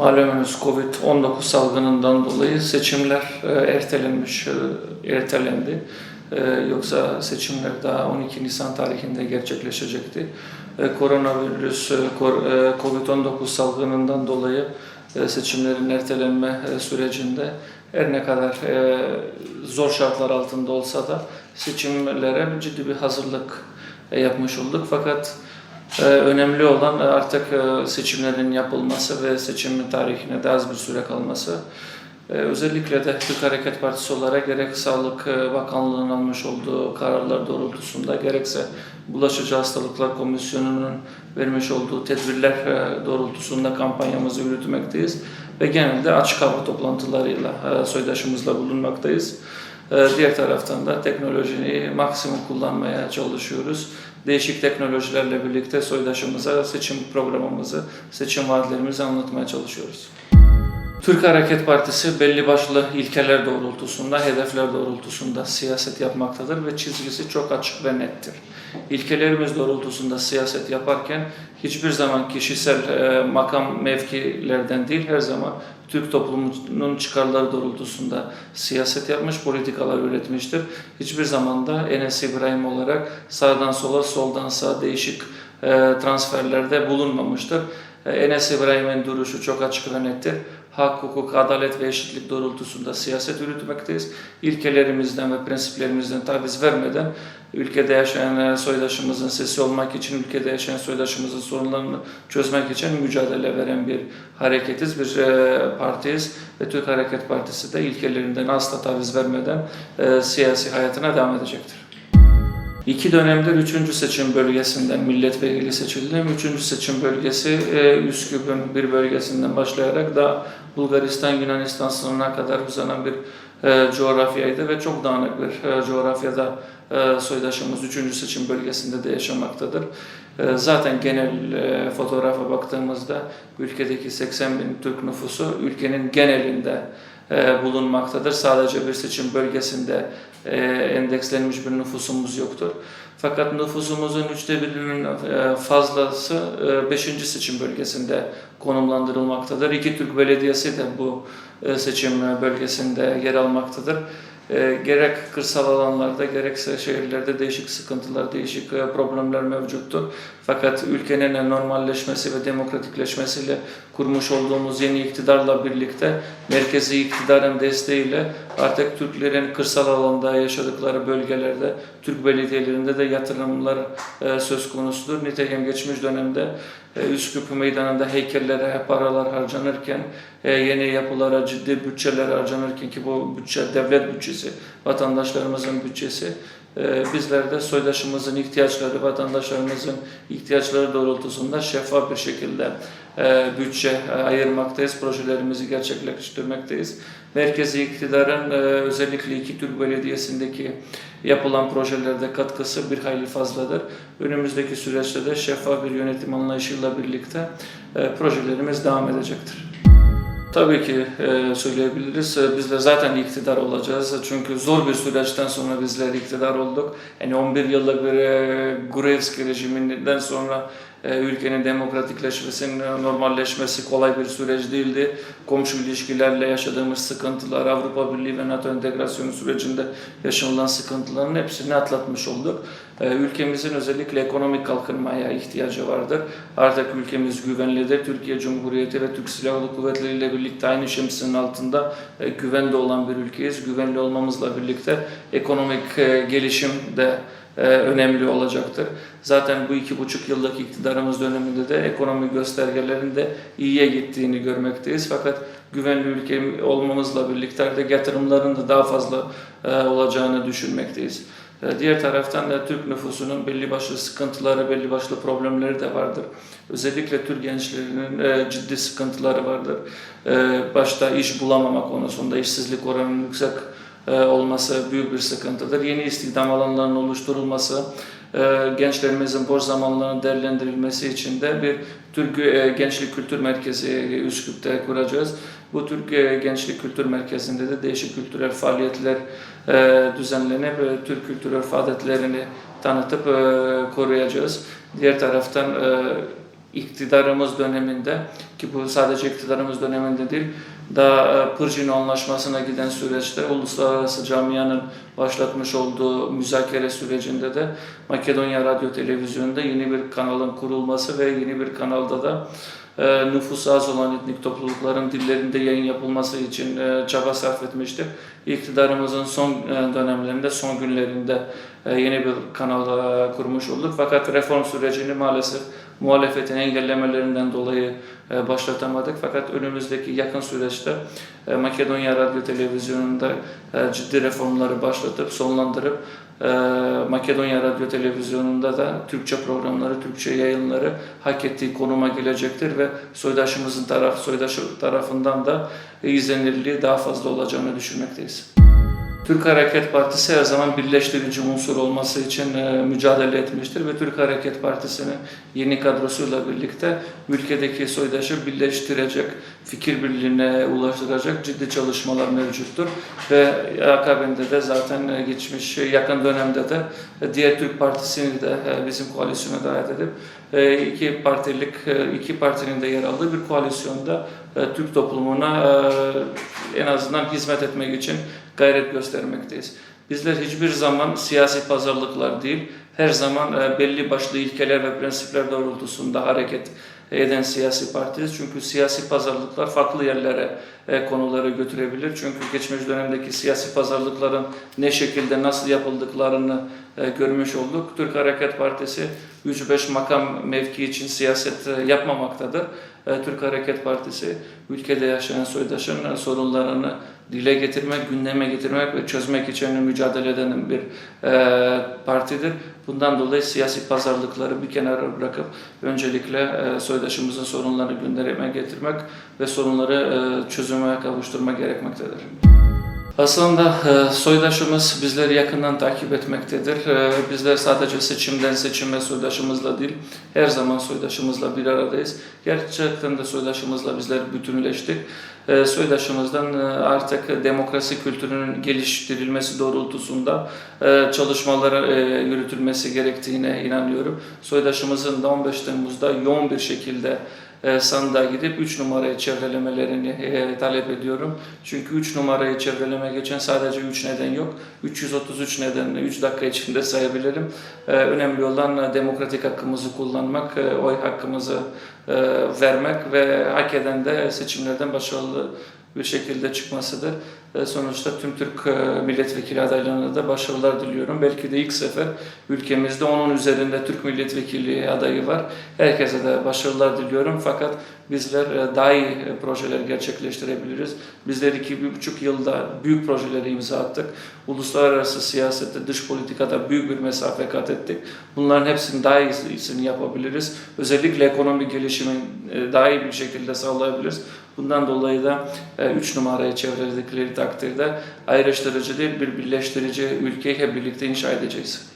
Malumunuz Covid-19 salgınından dolayı seçimler e, ertelenmiş, e, ertelendi. E, Yoksa seçimler daha 12 Nisan tarihinde gerçekleşecekti. Koronavirüs, e, kor- e, Covid-19 salgınından dolayı seçimlerin ertelenme sürecinde her ne kadar zor şartlar altında olsa da seçimlere ciddi bir hazırlık yapmış olduk. Fakat önemli olan artık e, seçimlerin yapılması ve seçim tarihine de az bir süre kalması. Ee, özellikle de Türk Hareket Partisi olarak gerek Sağlık e, Bakanlığı'nın almış olduğu kararlar doğrultusunda gerekse Bulaşıcı Hastalıklar Komisyonu'nun vermiş olduğu tedbirler e, doğrultusunda kampanyamızı yürütmekteyiz ve genelde açık hava toplantılarıyla e, soydaşımızla bulunmaktayız. Ee, Diğer taraftan da teknolojiyi maksimum kullanmaya çalışıyoruz. Değişik teknolojilerle birlikte soydaşımıza seçim programımızı, seçim vaatlerimizi anlatmaya çalışıyoruz. Türk Hareket Partisi belli başlı ilkeler doğrultusunda, hedefler doğrultusunda siyaset yapmaktadır ve çizgisi çok açık ve nettir. İlkelerimiz doğrultusunda siyaset yaparken hiçbir zaman kişisel e, makam mevkilerden değil, her zaman Türk toplumunun çıkarları doğrultusunda siyaset yapmış, politikalar üretmiştir. Hiçbir zaman da Enes İbrahim olarak sağdan sola, soldan sağa değişik e, transferlerde bulunmamıştır. E, Enes İbrahim'in duruşu çok açık ve nettir. Hak, hukuk, adalet ve eşitlik doğrultusunda siyaset yürütmekteyiz. İlkelerimizden ve prensiplerimizden taviz vermeden ülkede yaşayan e, soydaşımızın sesi olmak için, ülkede yaşayan soydaşımızın sorunlarını çözmek için mücadele veren bir hareketiz, bir e, partiyiz ve Türk Hareket Partisi de ilkelerinden asla taviz vermeden siyasi hayatına devam edecektir. İki dönemdir üçüncü seçim bölgesinden milletvekili seçildim. Üçüncü seçim bölgesi e, Üsküp'ün bir bölgesinden başlayarak da Bulgaristan, Yunanistan sınırına kadar uzanan bir e, coğrafyaydı ve çok dağınık bir e, coğrafyada e, soydaşımız üçüncü seçim bölgesinde de yaşamaktadır. Zaten genel fotoğrafa baktığımızda ülkedeki 80 bin Türk nüfusu ülkenin genelinde e, bulunmaktadır. Sadece bir seçim bölgesinde e, endekslenmiş bir nüfusumuz yoktur. Fakat nüfusumuzun üçte birinin e, fazlası 5. seçim bölgesinde konumlandırılmaktadır. İki Türk belediyesi de bu e, seçim bölgesinde yer almaktadır. E, gerek kırsal alanlarda gerekse şehirlerde değişik sıkıntılar, değişik e, problemler mevcuttur. Fakat ülkenin normalleşmesi ve demokratikleşmesiyle kurmuş olduğumuz yeni iktidarla birlikte merkezi iktidarın desteğiyle artık Türklerin kırsal alanda yaşadıkları bölgelerde, Türk belediyelerinde de yatırımlar e, söz konusudur. Nitekim geçmiş dönemde e, Üsküp Meydanı'nda heykellere paralar harcanırken, e, yeni yapılara ciddi bütçeler harcanırken ki bu bütçe devlet bütçesi, vatandaşlarımızın bütçesi, e, bizler de soydaşımızın ihtiyaçları, vatandaşlarımızın ihtiyaçları doğrultusunda şeffaf bir şekilde e, bütçe ayırmaktayız, projelerimizi gerçekleştirmekteyiz. Merkezi iktidarın e, özellikle iki Türk Belediyesi'ndeki yapılan projelerde katkısı bir hayli fazladır. Önümüzdeki süreçte de şeffaf bir yönetim anlayışıyla birlikte e, projelerimiz devam edecektir. Tabii ki e, söyleyebiliriz. E, Bizler zaten iktidar olacağız. Çünkü zor bir süreçten sonra bizler iktidar olduk. Yani 11 yıllık bir Gruevski rejiminden sonra ülkenin demokratikleşmesi, normalleşmesi kolay bir süreç değildi. Komşu ilişkilerle yaşadığımız sıkıntılar, Avrupa Birliği ve NATO entegrasyonu sürecinde yaşanılan sıkıntıların hepsini atlatmış olduk. E, Ülkemizin özellikle ekonomik kalkınmaya ihtiyacı vardır. Artık ülkemiz güvenlidir. Türkiye Cumhuriyeti ve Türk Silahlı Kuvvetleri ile birlikte aynı şemsiyenin altında e, güvende olan bir ülkeyiz. Güvenli olmamızla birlikte ekonomik e, gelişim de e, önemli olacaktır. Zaten bu iki buçuk yıllık iktidarımız döneminde de ekonomi göstergelerinde iyiye gittiğini görmekteyiz. Fakat güvenli ülke olmamızla birlikte de yatırımların da daha fazla e, olacağını düşünmekteyiz. E, Diğer taraftan da Türk nüfusunun belli başlı sıkıntıları, belli başlı problemleri de vardır. Özellikle Türk gençlerinin e, ciddi sıkıntıları vardır. E, Başta iş bulamama konusunda işsizlik oranının yüksek e, olması büyük bir sıkıntıdır. Yeni istihdam alanlarının oluşturulması, e, gençlerimizin boş zamanlarının değerlendirilmesi için de bir Türk e, Gençlik Kültür Merkezi Üsküp'te kuracağız. Bu Türk e, Gençlik Kültür Merkezi'nde de değişik kültürel faaliyetler e, düzenlenip e, Türk kültürel adetlerini tanıtıp e, koruyacağız. Diğer taraftan e, iktidarımız döneminde ki bu sadece iktidarımız döneminde değil daha e, Pırcini Anlaşması'na giden süreçte uluslararası camianın başlatmış olduğu müzakere sürecinde de Makedonya Radyo Televizyonu'nda yeni bir kanalın kurulması ve yeni bir kanalda da e, nüfusu az olan etnik toplulukların dillerinde yayın yapılması için e, çaba sarf etmiştir. İktidarımızın son e, dönemlerinde, son günlerinde e, yeni bir kanal e, kurmuş olduk. Fakat reform sürecini maalesef muhalefetin engellemelerinden dolayı e, başlatamadık. Fakat önümüzdeki yakın süreçte e, Makedonya Radyo Televizyonu'nda e, ciddi reformları başlatıp sonlandırıp Makedonya Radyo Televizyonu'nda da Türkçe programları, Türkçe yayınları hak ettiği konuma gelecektir ve soydaşımızın taraf, soydaşı tarafından da izlenirliği daha fazla olacağını düşünmekteyiz. Türk Hareket Partisi her zaman birleştirici unsur olması için e, mücadele etmiştir ve Türk Hareket Partisi'nin yeni kadrosuyla birlikte ülkedeki soydaşı birleştirecek, fikir birliğine ulaştıracak ciddi çalışmalar mevcuttur. Ve akabinde de zaten e, geçmiş yakın dönemde de diğer Türk Partisi'ni de e, bizim koalisyona davet edip iki partilik, iki partinin de yer aldığı bir koalisyonda Türk toplumuna en azından hizmet etmek için gayret göstermekteyiz. Bizler hiçbir zaman siyasi pazarlıklar değil, her zaman e, belli başlı ilkeler ve prensipler doğrultusunda hareket eden siyasi partiyiz. Çünkü siyasi pazarlıklar farklı yerlere e, konuları götürebilir. Çünkü geçmiş dönemdeki siyasi pazarlıkların ne şekilde nasıl yapıldıklarını e, görmüş olduk. Türk Hareket Partisi 3-5 makam mevki için siyaset e, yapmamaktadır. E, Türk Hareket Partisi ülkede yaşayan soydaşın e, sorunlarını dile getirmek, gündeme getirmek ve çözmek için mücadele eden bir e, partidir. Bundan dolayı siyasi pazarlıkları bir kenara bırakıp öncelikle e, soydaşımızın sorunlarını gündeme getirmek ve sorunları e, çözüme kavuşturmak gerekmektedir. Aslında e, soydaşımız bizleri yakından takip etmektedir. E, bizler sadece seçimden seçime soydaşımızla değil, her zaman soydaşımızla bir aradayız. Gerçekten de soydaşımızla bizler bütünleştik. E, soydaşımızdan artık demokrasi kültürünün geliştirilmesi doğrultusunda çalışmaları e, yürütülmesi gerektiğine inanıyorum. Soydaşımızın da 15 Temmuz'da yoğun bir şekilde e, sandığa gidip 3 numarayı çevrelemelerini e, talep ediyorum. Çünkü 3 numarayı çevreleme geçen sadece 3 neden yok. 333 nedenini 3 dakika içinde sayabilirim. E, önemli olan e, demokratik hakkımızı kullanmak, e, oy hakkımızı vermek ve hak eden de seçimlerden başarılı bir şekilde çıkmasıdır. Sonuçta tüm Türk e, milletvekili adaylarına da başarılar diliyorum. Belki de ilk sefer ülkemizde onun üzerinde Türk milletvekili adayı var. Herkese de başarılar diliyorum. Fakat bizler e, daha iyi e, projeler gerçekleştirebiliriz. Bizler iki, bir buçuk yılda büyük projeleri imza attık. Uluslararası siyasette, dış politikada büyük bir mesafe kat ettik. Bunların hepsini daha iyisini yapabiliriz. Özellikle ekonomik gelişimi daha iyi bir şekilde sağlayabiliriz. Bundan dolayı da 3 numarayı çevreledikleri takdirde ayrıştırıcı değil bir birleştirici ülkeyi hep birlikte inşa edeceğiz.